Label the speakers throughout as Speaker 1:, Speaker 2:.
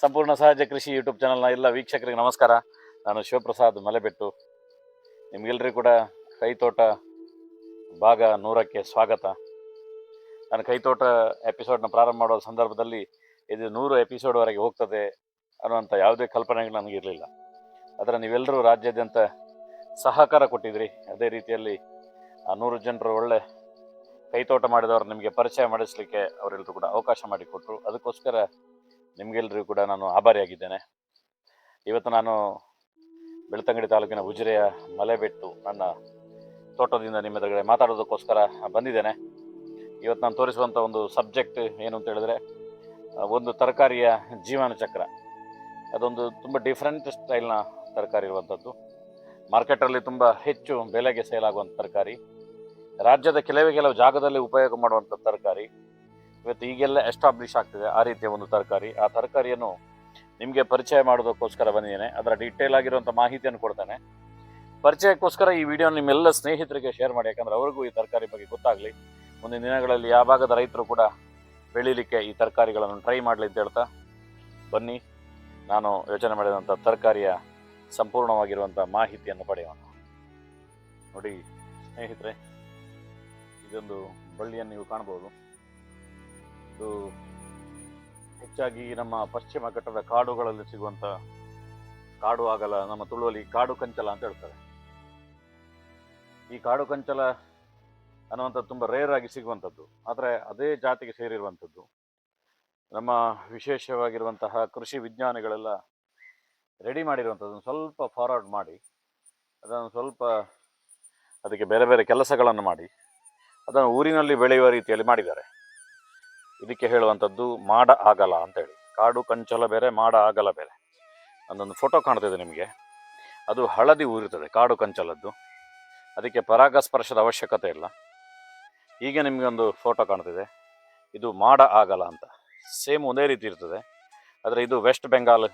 Speaker 1: ಸಂಪೂರ್ಣ ಸಹಜ ಕೃಷಿ ಯೂಟ್ಯೂಬ್ ಚಾನಲ್ನ ಎಲ್ಲ ವೀಕ್ಷಕರಿಗೆ ನಮಸ್ಕಾರ. ನಾನು ಶಿವಪ್ರಸಾದ್ ಮಲೆಬೆಟ್ಟು. ನಿಮಗೆಲ್ಲರಿಗೂ ಕೂಡ ಕೈತೋಟ ಭಾಗ ನೂರಕ್ಕೆ ಸ್ವಾಗತ. ನಾನು ಕೈತೋಟ ಎಪಿಸೋಡ್ನ ಪ್ರಾರಂಭ ಮಾಡುವ ಸಂದರ್ಭದಲ್ಲಿ ಇದು ನೂರು ಎಪಿಸೋಡ್ವರೆಗೆ ಹೋಗ್ತದೆ ಅನ್ನುವಂಥ ಯಾವುದೇ ಕಲ್ಪನೆಗಳು ನನಗಿರಲಿಲ್ಲ ಅದರ ನೀವೆಲ್ಲರೂ ರಾಜ್ಯಾದ್ಯಂತ ಸಹಕಾರ ಕೊಟ್ಟಿದ್ರಿ. ಅದೇ ರೀತಿಯಲ್ಲಿ ಆ ನೂರು ಜನರು ಒಳ್ಳೆ ಕೈತೋಟ ಮಾಡಿದವರು ನಿಮಗೆ ಪರಿಚಯ ಮಾಡಿಸ್ಲಿಕ್ಕೆ ಅವರೆಲ್ಲರೂ ಕೂಡ ಅವಕಾಶ ಮಾಡಿಕೊಟ್ರು. ಅದಕ್ಕೋಸ್ಕರ ನಿಮಗೆಲ್ಲರಿಗೂ ಕೂಡ ನಾನು ಆಭಾರಿಯಾಗಿದ್ದೇನೆ. ಇವತ್ತು ನಾನು ಬೆಳ್ತಂಗಡಿ ತಾಲೂಕಿನ ಉಜಿರೆಯ ಮಲೆಬೆಟ್ಟು ನನ್ನ ತೋಟದಿಂದ ನಿಮ್ಮ ಎದುರುಗಡೆ ಮಾತಾಡೋದಕ್ಕೋಸ್ಕರ ಬಂದಿದ್ದೇನೆ. ಇವತ್ತು ನಾನು ತೋರಿಸುವಂಥ ಒಂದು ಸಬ್ಜೆಕ್ಟ್ ಏನು ಅಂತ ಹೇಳಿದ್ರೆ, ಒಂದು ತರಕಾರಿಯ ಜೀವನ ಚಕ್ರ. ಅದೊಂದು ತುಂಬ ಡಿಫ್ರೆಂಟ್ ಸ್ಟೈಲ್ನ ತರಕಾರಿ ಇರುವಂಥದ್ದು ಮಾರ್ಕೆಟಲ್ಲಿ ತುಂಬ ಹೆಚ್ಚು ಬೆಲೆಗೆ ಸೇಲ್ ಆಗುವಂಥ ತರಕಾರಿ. ರಾಜ್ಯದ ಕೆಲವೇ ಕೆಲವು ಜಾಗದಲ್ಲಿ ಉಪಯೋಗ ಮಾಡುವಂಥ ತರಕಾರಿ. ಇವತ್ತು ಈಗೆಲ್ಲ ಎಸ್ಟಾಬ್ಲಿಷ್ ಆಗ್ತಿದೆ ಆ ರೀತಿಯ ಒಂದು ತರಕಾರಿ. ಆ ತರಕಾರಿಯನ್ನು ನಿಮಗೆ ಪರಿಚಯ ಮಾಡೋದಕ್ಕೋಸ್ಕರ ಬಂದಿದ್ದೇನೆ. ಅದರ ಡೀಟೇಲ್ ಆಗಿರುವಂಥ ಮಾಹಿತಿಯನ್ನು ಕೊಡ್ತೇನೆ. ಪರಿಚಯಕ್ಕೋಸ್ಕರ ಈ ವಿಡಿಯೋ ನಿಮ್ಮೆಲ್ಲ ಸ್ನೇಹಿತರಿಗೆ ಶೇರ್ ಮಾಡಿ, ಯಾಕಂದರೆ ಅವ್ರಿಗೂ ಈ ತರಕಾರಿ ಬಗ್ಗೆ ಗೊತ್ತಾಗಲಿ. ಮುಂದಿನ ದಿನಗಳಲ್ಲಿ ಯಾವ ಭಾಗದ ರೈತರು ಕೂಡ ಬೆಳೀಲಿಕ್ಕೆ ಈ ತರಕಾರಿಗಳನ್ನು ಟ್ರೈ ಮಾಡಲಿ ಅಂತ ಹೇಳ್ತಾ ಬನ್ನಿ. ನಾನು ಯೋಚನೆ ಮಾಡಿದಂಥ ತರಕಾರಿಯ ಸಂಪೂರ್ಣವಾಗಿರುವಂಥ ಮಾಹಿತಿಯನ್ನು ಪಡೆಯೋಣ. ನೋಡಿ ಸ್ನೇಹಿತರೆ, ಇದೊಂದು ಬಳ್ಳಿಯನ್ನು ನೀವು ಕಾಣಬಹುದು ಇದು ಹೆಚ್ಚಾಗಿ ನಮ್ಮ ಪಶ್ಚಿಮ ಘಟ್ಟದ ಕಾಡುಗಳಲ್ಲಿ ಸಿಗುವಂತ ಕಾಡು ಆಗಲ್ಲ, ನಮ್ಮ ತುಳುವಲ್ಲಿ ಕಾಡು ಕಂಚಲ ಅಂತ ಹೇಳ್ತಾರೆ. ಈ ಕಾಡು ಕಂಚಲ ಅನ್ನುವಂಥದ್ದು ತುಂಬ ರೇರ್ ಆಗಿ ಸಿಗುವಂಥದ್ದು. ಆದರೆ ಅದೇ ಜಾತಿಗೆ ಸೇರಿರುವಂಥದ್ದು. ನಮ್ಮ ವಿಶೇಷವಾಗಿರುವಂತಹ ಕೃಷಿ ವಿಜ್ಞಾನಿಗಳೆಲ್ಲ ರೆಡಿ ಮಾಡಿರುವಂಥದ್ದನ್ನು ಸ್ವಲ್ಪ ಫಾರ್ವರ್ಡ್ ಮಾಡಿ, ಅದನ್ನು ಸ್ವಲ್ಪ ಅದಕ್ಕೆ ಬೇರೆ ಬೇರೆ ಕೆಲಸಗಳನ್ನು ಮಾಡಿ, ಅದನ್ನು ಊರಿನಲ್ಲಿ ಬೆಳೆಯುವ ರೀತಿಯಲ್ಲಿ ಮಾಡಿದ್ದಾರೆ. ಇದಕ್ಕೆ ಹೇಳುವಂಥದ್ದು ಮಾಡ ಆಗಲ ಅಂತೇಳಿ ಕಾಡು ಕಂಚಲ ಬೇರೆ, ಮಾಡ ಆಗಲ ಬೇರೆ. ಅದೊಂದು ಫೋಟೋ ಕಾಣ್ತಿದೆ ನಿಮಗೆ. ಅದು ಹಳದಿ ಊರಿರ್ತದೆ, ಕಾಡು ಕಂಚಲದ್ದು. ಅದಕ್ಕೆ ಪರಾಗಸ್ಪರ್ಶದ ಅವಶ್ಯಕತೆ ಇಲ್ಲ. ಈಗ ನಿಮಗೆ ಒಂದು ಫೋಟೋ ಕಾಣ್ತಿದೆ. ಇದು ಮಾಡ ಆಗಲ ಅಂತ. ಸೇಮ್ ಒಂದೇ ರೀತಿ ಇರ್ತದೆ. ಆದರೆ ಇದು ವೆಸ್ಟ್ ಬೆಂಗಾಲ್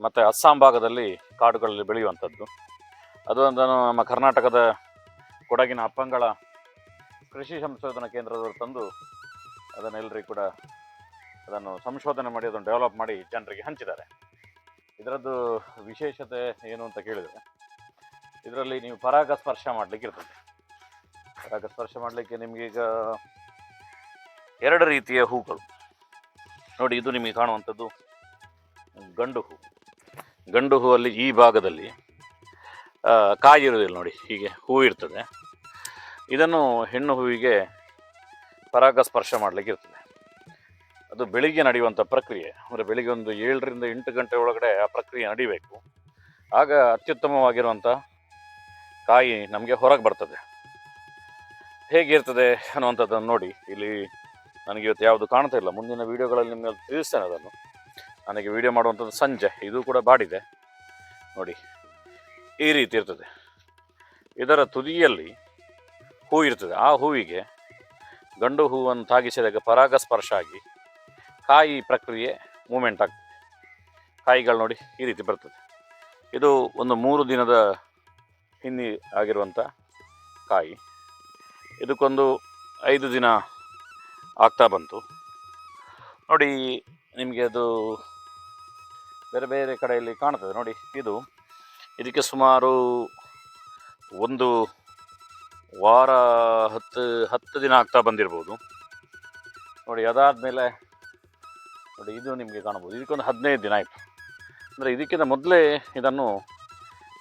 Speaker 1: ಮತ್ತು ಅಸ್ಸಾಂ ಭಾಗದಲ್ಲಿ ಕಾಡುಗಳಲ್ಲಿ ಬೆಳೆಯುವಂಥದ್ದು. ಅದು ಒಂದು ನಮ್ಮ ಕರ್ನಾಟಕದ ಕೊಡಗಿನ ಅಪ್ಪಂಗಳ ಕೃಷಿ ಸಂಶೋಧನಾ ಕೇಂದ್ರದವರು ತಂದು ಅದನ್ನೆಲ್ಲರಿಗೂ ಕೂಡ ಅದನ್ನು ಸಂಶೋಧನೆ ಮಾಡಿ, ಅದನ್ನು ಡೆವಲಪ್ ಮಾಡಿ ಜನರಿಗೆ ಹಂಚಿದ್ದಾರೆ. ಇದರದ್ದು ವಿಶೇಷತೆ ಏನು ಅಂತ ಕೇಳಿದರೆ, ಇದರಲ್ಲಿ ನೀವು ಪರಾಗ ಸ್ಪರ್ಶ ಮಾಡಲಿಕ್ಕೆ ಇರ್ತದೆ. ಪರಾಗ ಸ್ಪರ್ಶ ಮಾಡಲಿಕ್ಕೆ ನಿಮಗೆ ಈಗ ಎರಡು ರೀತಿಯ ಹೂಗಳು. ನೋಡಿ, ಇದು ನಿಮಗೆ ಕಾಣುವಂಥದ್ದು ಗಂಡು ಹೂ. ಗಂಡು ಹೂವಲ್ಲಿ ಈ ಭಾಗದಲ್ಲಿ ಕಾಯಿ ಇರುವುದಿಲ್ಲ ನೋಡಿ, ಹೀಗೆ ಹೂ ಇರ್ತದೆ. ಇದನ್ನು ಹೆಣ್ಣು ಹೂವಿಗೆ ಪರಾಗಸ್ಪರ್ಶ ಮಾಡಲಿಕ್ಕೆ ಇರ್ತದೆ. ಅದು ಬೆಳಿಗ್ಗೆ ನಡೆಯುವಂಥ ಪ್ರಕ್ರಿಯೆ. ಅಂದರೆ ಬೆಳಿಗ್ಗೆ ಒಂದು ಏಳರಿಂದ ಎಂಟು ಗಂಟೆ ಒಳಗಡೆ ಆ ಪ್ರಕ್ರಿಯೆ ನಡಿಬೇಕು. ಆಗ ಅತ್ಯುತ್ತಮವಾಗಿರುವಂಥ ಕಾಯಿ ನಮಗೆ ಹೊರಗೆ ಬರ್ತದೆ. ಹೇಗಿರ್ತದೆ ಅನ್ನುವಂಥದ್ದನ್ನು ನೋಡಿ. ಇಲ್ಲಿ ನನಗೆ ಇವತ್ತು ಯಾವುದು ಕಾಣ್ತಾ ಇಲ್ಲ. ಮುಂದಿನ ವೀಡಿಯೋಗಳಲ್ಲಿ ನಿಮಗೆ ತಿಳಿಸ್ತೇನೆ ಅದನ್ನು. ನನಗೆ ವೀಡಿಯೋ ಮಾಡುವಂಥದ್ದು ಸಂಜೆ. ಇದು ಕೂಡ ಬಾಡಿದೆ. ನೋಡಿ, ಈ ರೀತಿ ಇರ್ತದೆ. ಇದರ ತುದಿಯಲ್ಲಿ ಹೂ ಇರ್ತದೆ. ಆ ಹೂವಿಗೆ ಗಂಡು ಹೂವನ್ನು ತಾಗಿಸಿದಾಗ ಪರಾಗಸ್ಪರ್ಶ ಆಗಿ ಕಾಯಿ ಪ್ರಕ್ರಿಯೆ ಮೂಮೆಂಟ್ ಆಗ್ತದೆ. ಕಾಯಿಗಳು ನೋಡಿ ಈ ರೀತಿ ಬರ್ತದೆ. ಇದು ಒಂದು ಮೂರು ದಿನದ ಹಿಂದಿ ಆಗಿರುವಂಥ ಕಾಯಿ. ಇದಕ್ಕೊಂದು ಐದು ದಿನ ಆಗ್ತಾ ಬಂತು. ನೋಡಿ, ನಿಮಗೆ ಅದು ಬೇರೆ ಬೇರೆ ಕಡೆಯಲ್ಲಿ ಕಾಣ್ತದೆ. ನೋಡಿ, ಇದು ಇದಕ್ಕೆ ಸುಮಾರು ಒಂದು ವಾರ ಹತ್ತು ಹತ್ತು ದಿನ ಆಗ್ತಾ ಬಂದಿರ್ಬೋದು. ನೋಡಿ, ಅದಾದಮೇಲೆ ನೋಡಿ, ಇದು ನಿಮಗೆ ಕಾಣ್ಬೋದು. ಇದಕ್ಕೊಂದು ಹದಿನೈದು ದಿನ ಆಯಿತು. ಅಂದರೆ ಇದಕ್ಕಿಂತ ಮೊದಲೇ ಇದನ್ನು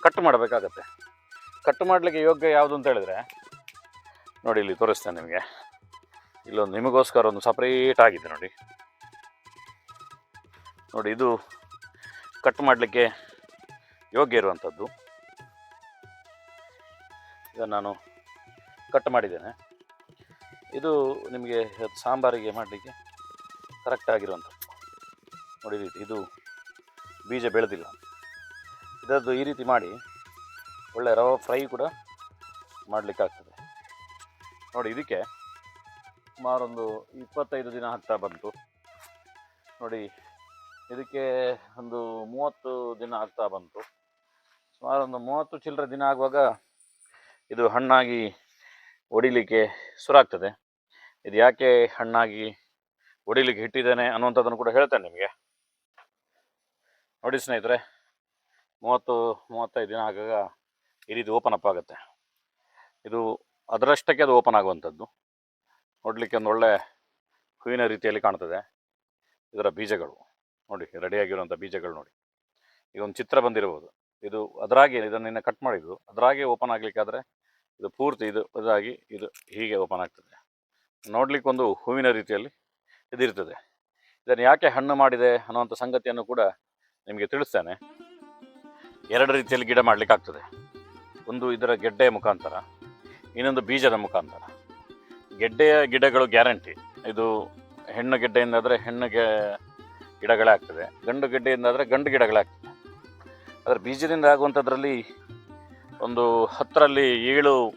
Speaker 1: ಕಟ್ ಮಾಡಬೇಕಾಗತ್ತೆ. ಕಟ್ ಮಾಡಲಿಕ್ಕೆ ಯೋಗ್ಯ ಯಾವುದು ಅಂತ ಹೇಳಿದ್ರೆ, ನೋಡಿ, ಇಲ್ಲಿ ತೋರಿಸ್ತೇನೆ ನಿಮಗೆ. ಇಲ್ಲೊಂದು ನಿಮಗೋಸ್ಕರ ಒಂದು ಸಪ್ರೇಟ್ ಆಗಿದೆ ನೋಡಿ. ನೋಡಿ, ಇದು ಕಟ್ ಮಾಡಲಿಕ್ಕೆ ಯೋಗ್ಯ ಇರುವಂಥದ್ದು. ಇದನ್ನು ನಾನು ಕಟ್ ಮಾಡಿದ್ದೇನೆ. ಇದು ನಿಮಗೆ ಸಾಂಬಾರಿಗೆ ಮಾಡಲಿಕ್ಕೆ ಕರೆಕ್ಟ್ ಆಗಿರುವಂಥದ್ದು. ನೋಡಿ ಇದು ಬೀಜ ಬೆಳೆದಿಲ್ಲ. ಇದರದ್ದು ಈ ರೀತಿ ಮಾಡಿ ಒಳ್ಳೆ ರವೆ ಫ್ರೈ ಕೂಡ ಮಾಡಲಿಕ್ಕೆ ಆಗ್ತದೆ ನೋಡಿ ಇದಕ್ಕೆ ಸುಮಾರೊಂದು ಇಪ್ಪತ್ತೈದು ದಿನ ಆಗ್ತಾ ಬಂತು. ನೋಡಿ ಇದಕ್ಕೆ ಒಂದು ಮೂವತ್ತು ದಿನ ಆಗ್ತಾ ಬಂತು. ಸುಮಾರೊಂದು ಮೂವತ್ತು ಚಿಲ್ಲರೆ ದಿನ ಆಗುವಾಗ ಇದು ಹಣ್ಣಾಗಿ ಒಡಿಲಿಕ್ಕೆ ಸುರಾಗ್ತದೆ. ಇದು ಯಾಕೆ ಹಣ್ಣಾಗಿ ಹೊಡಿಲಿಕ್ಕೆ ಇಟ್ಟಿದ್ದೇನೆ ಅನ್ನುವಂಥದ್ದನ್ನು ಕೂಡ ಹೇಳ್ತೇನೆ ನಿಮಗೆ. ನೋಡಿ ಸ್ನೇಹಿತರೆ, ಮೂವತ್ತು, ಮೂವತ್ತೈದು ದಿನ ಆಗಾಗ ಈ ರೀತಿ ಓಪನ್ ಅಪ್ ಆಗುತ್ತೆ. ಇದು ಅದರಷ್ಟಕ್ಕೆ ಅದು ಓಪನ್ ಆಗುವಂಥದ್ದು. ನೋಡಲಿಕ್ಕೆ ಒಂದು ಒಳ್ಳೆ ಹೂವಿನ ರೀತಿಯಲ್ಲಿ ಕಾಣ್ತದೆ. ಇದರ ಬೀಜಗಳು. ನೋಡಿ ರೆಡಿಯಾಗಿರುವಂಥ ಬೀಜಗಳು ನೋಡಿ. ಈಗ ಒಂದು ಚಿತ್ರ ಬಂದಿರಬಹುದು. ಇದು ಅದರಾಗೆ ಇದನ್ನು ಕಟ್ ಮಾಡಿದ್ದು. ಅದರಾಗೆ ಓಪನ್ ಆಗಲಿಕ್ಕಾದ್ರೆ ಇದು ಪೂರ್ತಿ ಇದು ಇದಾಗಿ ಇದು ಹೀಗೆ ಓಪನ್ ಆಗ್ತದೆ. ನೋಡಲಿಕ್ಕೊಂದು ಹೂವಿನ ರೀತಿಯಲ್ಲಿ ಇದಿರ್ತದೆ. ಇದನ್ನು ಯಾಕೆ ಹಣ್ಣು ಮಾಡಿದೆ ಅನ್ನುವಂಥ ಸಂಗತಿಯನ್ನು ಕೂಡ ನಿಮಗೆ ತಿಳಿಸ್ತೇನೆ. ಎರಡು ರೀತಿಯಲ್ಲಿ ಗಿಡ ಮಾಡಲಿಕ್ಕಾಗ್ತದೆ ಒಂದು ಇದರ ಗೆಡ್ಡೆಯ ಮುಖಾಂತರ, ಇನ್ನೊಂದು ಬೀಜದ ಮುಖಾಂತರ. ಗೆಡ್ಡೆಯ ಗಿಡಗಳು ಗ್ಯಾರಂಟಿ. ಇದು ಹೆಣ್ಣು ಗೆಡ್ಡೆಯಿಂದ ಆದರೆ ಹೆಣ್ಣು ಗೆ ಗಿಡಗಳೇ ಆಗ್ತದೆ. ಗಂಡು ಗೆಡ್ಡೆಯಿಂದ ಆದರೆ ಗಂಡು ಗಿಡಗಳೇ ಆಗ್ತದೆ. ಅದರ ಬೀಜದಿಂದ ಆಗುವಂಥದ್ರಲ್ಲಿ ಒಂದು ಹತ್ತರಲ್ಲಿ ಏಳು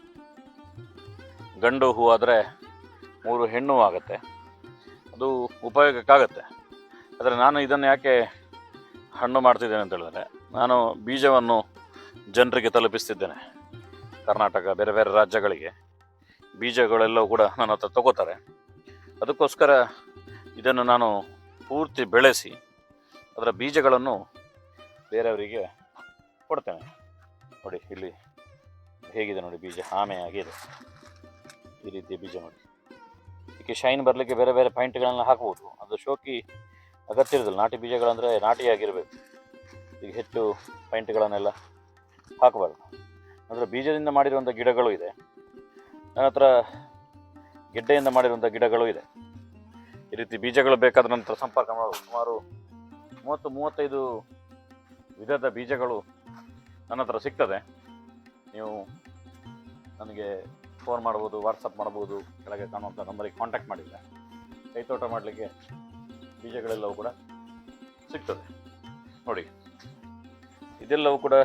Speaker 1: ಗಂಡು ಹೂ ಆದರೆ ಮೂರು ಹೆಣ್ಣು ಆಗುತ್ತೆ. ಅದು ಉಪಯೋಗಕ್ಕಾಗತ್ತೆ. ಆದರೆ ನಾನು ಇದನ್ನು ಯಾಕೆ ಹಣ್ಣು ಮಾಡ್ತಿದ್ದೇನೆ ಅಂತ ಹೇಳಿದ್ರೆ, ನಾನು ಬೀಜವನ್ನು ಜನರಿಗೆ ತಲುಪಿಸ್ತಿದ್ದೇನೆ. ಕರ್ನಾಟಕ, ಬೇರೆ ಬೇರೆ ರಾಜ್ಯಗಳಿಗೆ. ಬೀಜಗಳೆಲ್ಲವೂ ಕೂಡ ನನ್ನ ಹತ್ರ ತಗೋತಾರೆ. ಅದಕ್ಕೋಸ್ಕರ ಇದನ್ನು ನಾನು ಪೂರ್ತಿ ಬೆಳೆಸಿ, ಅದರ ಬೀಜಗಳನ್ನು ಬೇರೆಯವರಿಗೆ ಕೊಡ್ತೇನೆ. ನೋಡಿ, ಇಲ್ಲಿ ಹೇಗಿದೆ ನೋಡಿ, ಬೀಜ ಆಮೆ ಆಗಿದೆ ಈ ರೀತಿಯ ಬೀಜ ನೋಡಿ. ಇದಕ್ಕೆ ಶೈನ್ ಬರಲಿಕ್ಕೆ ಬೇರೆ ಬೇರೆ ಪಾಯಿಂಟ್ಗಳನ್ನು ಹಾಕ್ಬೋದು. ಅದು ಶೋಕಿ ಅಗತ್ಯ ಇರೋದಿಲ್ಲ. ನಾಟಿ ಬೀಜಗಳಂದರೆ ನಾಟಿಯಾಗಿರಬೇಕು. ಈಗ ಹೆಚ್ಚು ಪಾಯಿಂಟ್ಗಳನ್ನೆಲ್ಲ ಹಾಕಬಾರ್ದು. ಅಂದರೆ ಬೀಜದಿಂದ ಮಾಡಿರುವಂಥ ಗಿಡಗಳು ಇದೆ. ನನ್ನ ಹತ್ರ ಗೆಡ್ಡೆಯಿಂದ ಮಾಡಿರುವಂಥ ಗಿಡಗಳು ಇದೆ. ಈ ರೀತಿ ಬೀಜಗಳು ಬೇಕಾದ ನಂತರ ಸಂಪರ್ಕ ಮಾಡಬಹುದು ಸುಮಾರು ಮೂವತ್ತು, ಮೂವತ್ತೈದು ವಿಧದ ಬೀಜಗಳು ನನ್ನ ಹತ್ರ ಸಿಗ್ತದೆ. ನೀವು ನನಗೆ ಫೋನ್ ಮಾಡ್ಬೋದು ವಾಟ್ಸಪ್ ಮಾಡ್ಬೋದು, ಕೆಳಗೆ ಕಾಣುವಂಥ ನಂಬರಿಗೆ ಕಾಂಟ್ಯಾಕ್ಟ್ ಮಾಡಿದರೆ ಕೈತೋಟ ಮಾಡಲಿಕ್ಕೆ ಬೀಜಗಳೆಲ್ಲವೂ ಕೂಡ ಸಿಗ್ತದೆ. ನೋಡಿ, ಇದೆಲ್ಲವೂ ಕೂಡ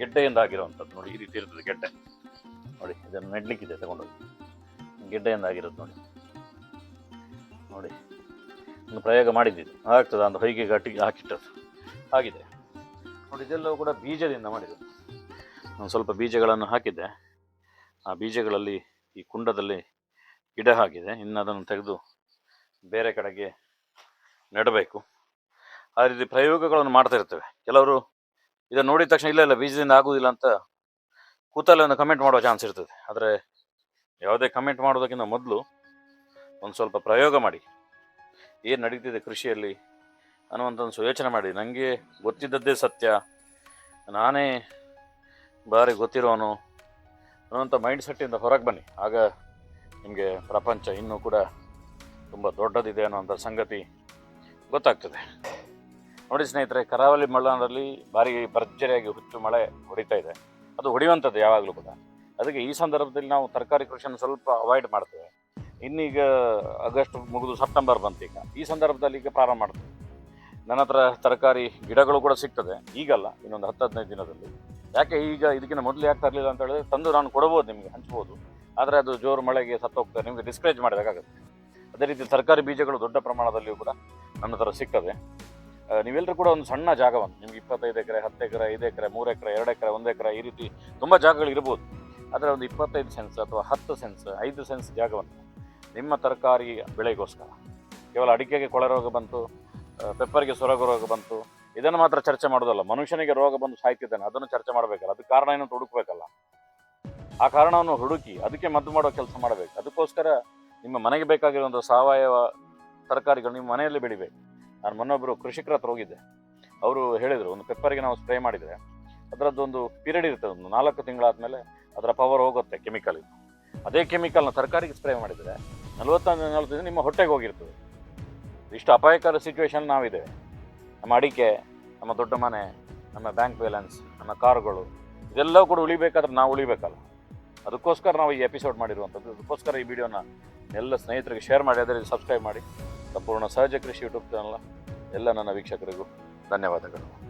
Speaker 1: ಗೆಡ್ಡೆಯಿಂದ ಆಗಿರುವಂಥದ್ದು. ನೋಡಿ, ಈ ರೀತಿ ಇರ್ತದೆ ಗೆಡ್ಡೆ. ನೋಡಿ, ಇದನ್ನು ನೆಡ್ಲಿಕ್ಕಿದೆ ತಗೊಂಡೋಗಿ. ಗೆಡ್ಡೆಯಿಂದ ಆಗಿರೋದು ನೋಡಿ. ನೋಡಿ ಒಂದು ಪ್ರಯೋಗ ಮಾಡಿದ್ದಿದ್ದು ಆಗ್ತದೆ ಅಂದ್ರೆ ಹೊಯ್ಗೆ ಗಟ್ಟಿಗೆ ಹಾಕಿಟ್ಟದ್ದು. ಆಗಿದೆ. ನೋಡಿ, ಇದೆಲ್ಲವೂ ಕೂಡ ಬೀಜದಿಂದ ಮಾಡಿದ್ದು ನಾನು ಸ್ವಲ್ಪ ಬೀಜಗಳನ್ನು ಹಾಕಿದ್ದೆ. ಆ ಬೀಜಗಳಲ್ಲಿ ಈ ಕುಂಡದಲ್ಲಿ ಗಿಡ ಹಾಕಿದೆ. ಇನ್ನು ಅದನ್ನು ತೆಗೆದು ಬೇರೆ ಕಡೆಗೆ ನೆಡಬೇಕು. ಆ ರೀತಿ ಪ್ರಯೋಗಗಳನ್ನು ಮಾಡ್ತಾ ಇರ್ತೇವೆ. ಕೆಲವರು ಇದನ್ನು ನೋಡಿದ ತಕ್ಷಣ ಇಲ್ಲ ಇಲ್ಲ, ಬೀಜದಿಂದ ಆಗುವುದಿಲ್ಲ ಅಂತ ಕೂತಲ್ಲೇ ಒಂದು ಕಮೆಂಟ್ ಮಾಡುವ ಚಾನ್ಸ್ ಇರ್ತದೆ. ಆದರೆ ಯಾವುದೇ ಕಮೆಂಟ್ ಮಾಡೋದಕ್ಕಿಂತ ಮೊದಲು ಒಂದು ಸ್ವಲ್ಪ ಪ್ರಯೋಗ ಮಾಡಿ. ಏನು ನಡೀತಿದೆ ಕೃಷಿಯಲ್ಲಿ ಅನ್ನುವಂಥ ಒಂದು ಯೋಚನೆ ಮಾಡಿ. ನನಗೆ ಗೊತ್ತಿದ್ದದ್ದೇ ಸತ್ಯ. ನಾನೇ ಭಾರಿ ಗೊತ್ತಿರೋನು. ಅನ್ನೋಂಥ ಮೈಂಡ್ ಸೆಟ್ಟಿಂದ ಹೊರಗೆ ಬನ್ನಿ. ಆಗ ನಿಮಗೆ ಪ್ರಪಂಚ ಇನ್ನೂ ಕೂಡ ತುಂಬ ದೊಡ್ಡದಿದೆ ಅನ್ನೋಂಥ ಸಂಗತಿ ಗೊತ್ತಾಗ್ತದೆ. ನೋಡಿ ಸ್ನೇಹಿತರೆ, ಕರಾವಳಿ ಮಳೆನಲ್ಲಿ ಭಾರಿ ಭರ್ಜರಿಯಾಗಿ ಹುಚ್ಚು ಮಳೆ ಹೊಡಿತಾ ಇದೆ. ಅದು ಹೊಡೆಯುವಂಥದ್ದು ಯಾವಾಗಲೂ ಕೂಡ. ಅದಕ್ಕೆ ಈ ಸಂದರ್ಭದಲ್ಲಿ ನಾವು ತರಕಾರಿ ಕೃಷಿಯನ್ನು ಸ್ವಲ್ಪ ಅವಾಯ್ಡ್ ಮಾಡ್ತೇವೆ. ಇನ್ನೀಗ ಆಗಸ್ಟ್ ಮುಗಿದು ಸೆಪ್ಟೆಂಬರ್ ಬಂತು ಈಗ. ಈ ಸಂದರ್ಭದಲ್ಲಿ ಈಗ ಪ್ರಾರಂಭ ಮಾಡ್ತೇವೆ. ನನ್ನ ಹತ್ರ ತರಕಾರಿ ಗಿಡಗಳು ಕೂಡ ಸಿಗ್ತದೆ. ಈಗಲ್ಲ, ಇನ್ನೊಂದು ಹತ್ತು ಹದಿನೈದು ದಿನದಲ್ಲಿ. ಯಾಕೆ ಈಗ ಇದಕ್ಕಿಂತ ಮೊದಲು ಯಾಕೆ ತರಲಿಲ್ಲ ಅಂತ ಹೇಳಿದ್ರೆ ತಂದು ನಾನು ಕೊಡಬಹುದು ನಿಮಗೆ, ಹಂಚ್ಬೋದು. ಆದರೆ ಅದು ಜೋರು ಮಳೆಗೆ ಸತ್ತೋಗ್ತದೆ ನಿಮಗೆ ಡಿಸ್ಕರೇಜ್ ಮಾಡಬೇಕಾಗುತ್ತೆ. ಅದೇ ರೀತಿ ತರಕಾರಿ ಬೀಜಗಳು ದೊಡ್ಡ ಪ್ರಮಾಣದಲ್ಲಿಯೂ ಕೂಡ ನನ್ನ ಹತ್ರ ಸಿಗ್ತದೆ. ನೀವೆಲ್ಲರೂ ಕೂಡ ಒಂದು ಸಣ್ಣ ಜಾಗವನ್ನು, ನಿಮ್ಗೆ ಇಪ್ಪತ್ತೈದು ಎಕರೆ, ಹತ್ತು ಎಕರೆ, ಐದು ಎಕರೆ, ಮೂರು ಎಕರೆ, ಎರಡು ಎಕರೆ, ಒಂದು ಎಕರೆ ಈ ರೀತಿ ತುಂಬ ಜಾಗಗಳು ಇರ್ಬೋದು. ಆದರೆ ಒಂದು ಇಪ್ಪತ್ತೈದು ಸೆನ್ಸ್ ಅಥವಾ ಹತ್ತು ಸೆನ್ಸ್ ಐದು ಸೆನ್ಸ್ ಜಾಗವನ್ನು ನಿಮ್ಮ ತರಕಾರಿ ಬೆಳೆಗೋಸ್ಕರ. ಕೇವಲ ಅಡಿಕೆಗೆ ಕೊಳೆ ರೋಗ ಬಂತು ಪೆಪ್ಪರ್ಗೆ ಸೊರಗ ರೋಗ ಬಂತು ಇದನ್ನು ಮಾತ್ರ ಚರ್ಚೆ ಮಾಡೋದಲ್ಲ. ಮನುಷ್ಯನಿಗೆ ರೋಗ ಬಂದು ಸಾಯ್ತಿದ್ದಾನೆ, ಅದನ್ನು ಚರ್ಚೆ ಮಾಡಬೇಕಲ್ಲ. ಅದಕ್ಕೆ ಕಾರಣ ಏನು ಹುಡುಕ್ಬೇಕಲ್ಲ. ಆ ಕಾರಣವನ್ನು ಹುಡುಕಿ ಅದಕ್ಕೆ ಮದ್ದು ಮಾಡೋ ಕೆಲಸ ಮಾಡಬೇಕು. ಅದಕ್ಕೋಸ್ಕರ ನಿಮ್ಮ ಮನೆಗೆ ಬೇಕಾಗಿರುವಂಥ ಸಾವಯವ ತರಕಾರಿಗಳು ನಿಮ್ಮ ಮನೆಯಲ್ಲಿ ಬೆಳಿಬೇಕು. ನಾನು ಮೊನ್ನೊಬ್ಬರು ಕೃಷಿಕರ ಹತ್ರ ಹೋಗಿದ್ದೆ. ಅವರು ಹೇಳಿದರು, ಒಂದು ಪೆಪ್ಪರಿಗೆ ನಾವು ಸ್ಪ್ರೇ ಮಾಡಿದರೆ ಅದರದ್ದೊಂದು ಪೀರಿಯಡ್ ಇರ್ತದೆ ಒಂದು ನಾಲ್ಕು ತಿಂಗಳಾದಮೇಲೆ ಅದರ ಪವರ್ ಹೋಗುತ್ತೆ ಕೆಮಿಕಲ್. ಅದೇ ಕೆಮಿಕಲ್ನ ತರಕಾರಿಗೆ ಸ್ಪ್ರೇ ಮಾಡಿದರೆ ನಲವತ್ತೊಂದು ನಲವತ್ತು ನಿಮ್ಮ ಹೊಟ್ಟೆಗೆ ಹೋಗಿರ್ತದೆ. ಇಷ್ಟು ಅಪಾಯಕಾರಿ ಸಿಚುವೇಶನ್ ನಾವಿದ್ದೇವೆ. ನಮ್ಮ ಅಡಿಕೆ, ನಮ್ಮ ದೊಡ್ಡ ಮನೆ, ನಮ್ಮ ಬ್ಯಾಂಕ್ ಬ್ಯಾಲೆನ್ಸ್ ನಮ್ಮ ಕಾರುಗಳು, ಇದೆಲ್ಲವೂ ಕೂಡ ಉಳಿಬೇಕಾದ್ರೆ ನಾವು ಉಳಿಬೇಕಲ್ಲ. ಅದಕ್ಕೋಸ್ಕರ ನಾವು ಈ ಎಪಿಸೋಡ್ ಮಾಡಿರುವಂಥದ್ದು. ಅದಕ್ಕೋಸ್ಕರ ಈ ವಿಡಿಯೋನ ಎಲ್ಲ ಸ್ನೇಹಿತರಿಗೆ ಶೇರ್ ಮಾಡಿ ಅದರಲ್ಲಿ ಸಬ್ಸ್ಕ್ರೈಬ್ ಮಾಡಿ. ಸಂಪೂರ್ಣ ಸಹಜ ಕೃಷಿ ಯೂಟ್ಯೂಬ್ ಚಾನಲ್ ಎಲ್ಲ ನನ್ನ ವೀಕ್ಷಕರಿಗೂ ಧನ್ಯವಾದಗಳು.